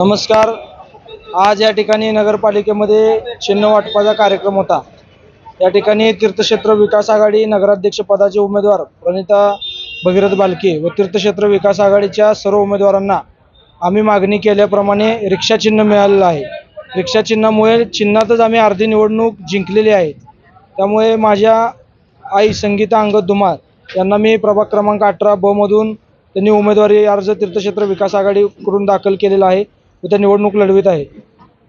नमस्कार. आज या ठिकाणी नगरपालिकेमध्ये चिन्ह वाटपाचा कार्यक्रम होता. या ठिकाणी तीर्थक्षेत्र विकास आघाडी नगराध्यक्ष पदाचे उमेदवार प्रणिता भगीरथ बालके व तीर्थक्षेत्र विकास आघाडीच्या सर्व उमेदवारांना आम्ही मागणी केल्याप्रमाणे रिक्षा चिन्ह मिळालेलं आहे. रिक्षा चिन्हामुळे चिन्हातच आम्ही अर्धी निवडणूक जिंकलेली आहे. त्यामुळे माझ्या आई संगीता अंगद धुमार यांना मी प्रभाग क्रमांक अठरा बमधून त्यांनी उमेदवारी अर्ज तीर्थक्षेत्र विकास आघाडीकडून दाखल केलेला आहे. उद्या निवडणूक लढवित आहे.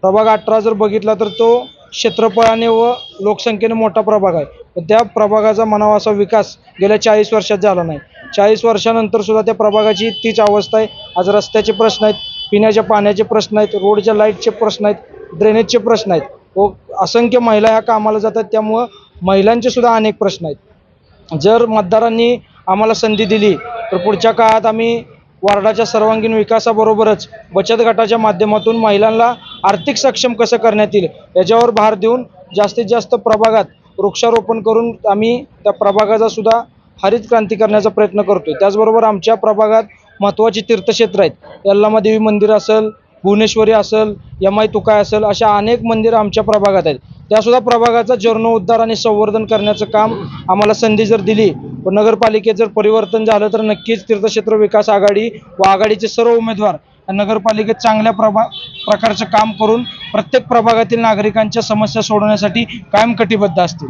प्रभाग अठरा जर बघितला तर तो क्षेत्रफळाने व लोकसंख्येने मोठा प्रभाग आहे. पण त्या प्रभागाचा म्हणावा असा विकास गेल्या चाळीस वर्षात झाला नाही. चाळीस वर्षानंतर सुद्धा त्या प्रभागाची तीच अवस्था आहे. आज रस्त्याचे प्रश्न आहेत पिण्याच्या पाण्याचे प्रश्न आहेत रोडच्या लाईटचे प्रश्न आहेत ड्रेनेजचे प्रश्न आहेत. व असंख्य महिला ह्या कामाला जातात त्यामुळं महिलांचे सुद्धा अनेक प्रश्न आहेत. जर मतदारांनी आम्हाला संधी दिली तर पुढच्या काळात आम्ही वार्डाच्या सर्वांगीण विकासाबरोबरच बचत गटाच्या माध्यमातून महिलांना आर्थिक सक्षम कसं करण्यात येईल याच्यावर भार देऊन जास्तीत जास्त प्रभागात वृक्षारोपण करून आम्ही त्या प्रभागाचा सुद्धा हरित क्रांती करण्याचा प्रयत्न करतोय. त्याचबरोबर आमच्या प्रभागात महत्त्वाची तीर्थक्षेत्र आहेत. यल्लामा देवी मंदिर असेल भुवनेश्वरी असेल यमाई तुकाय असेल अशा अनेक मंदिरं आमच्या प्रभागात आहेत. त्यासुद्धा प्रभागाचा जीर्णोद्धार आणि संवर्धन करण्याचं काम आम्हाला संधी जर दिली व नगरपालिकेत जर परिवर्तन झालं तर नक्कीच तीर्थक्षेत्र विकास आघाडी व आघाडीचे सर्व उमेदवार नगरपालिकेत चांगल्या प्रभा प्रकारचं काम करून प्रत्येक प्रभागातील नागरिकांच्या समस्या सोडवण्यासाठी कायम कटिबद्ध असतील.